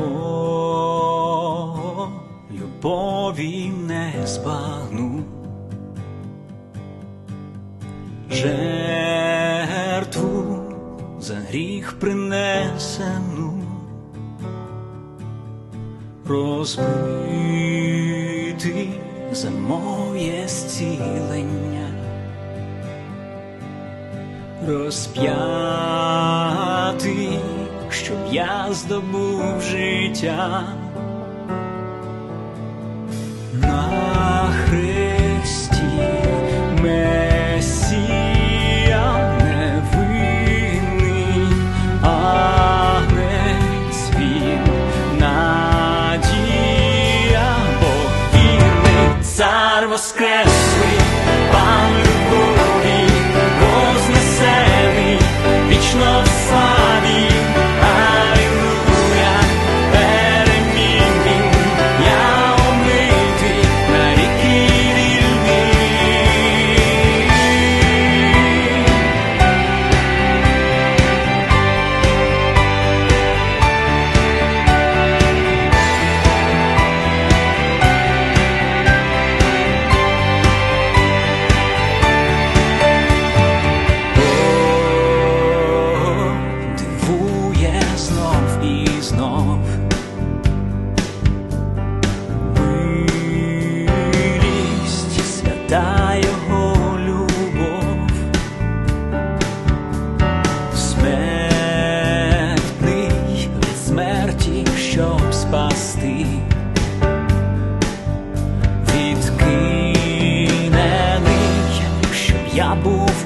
О, любові не збагну. Жертву за гріх принесену, розбитий за моє зцілення, розп'ятий, щоб я здобув життя. На хресті Месія невинний, агнець він, надія, Бог вірний,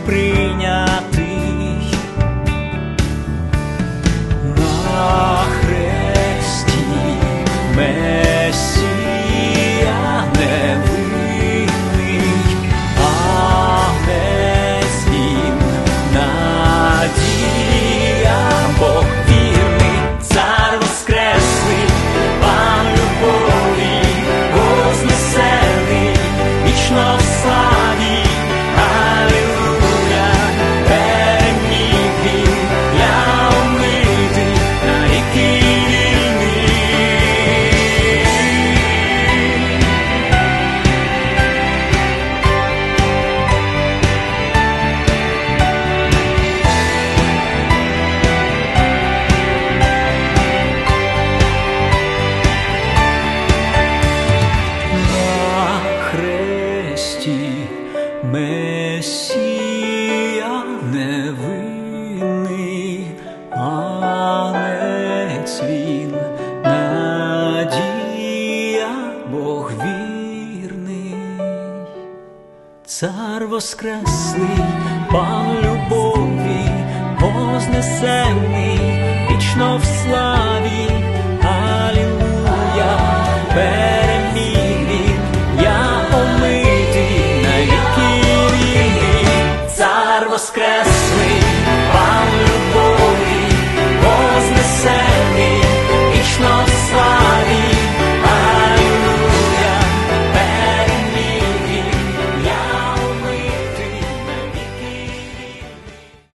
pray. Бог вірний, цар воскреслий, пан любові, вознесений, вічно в славі.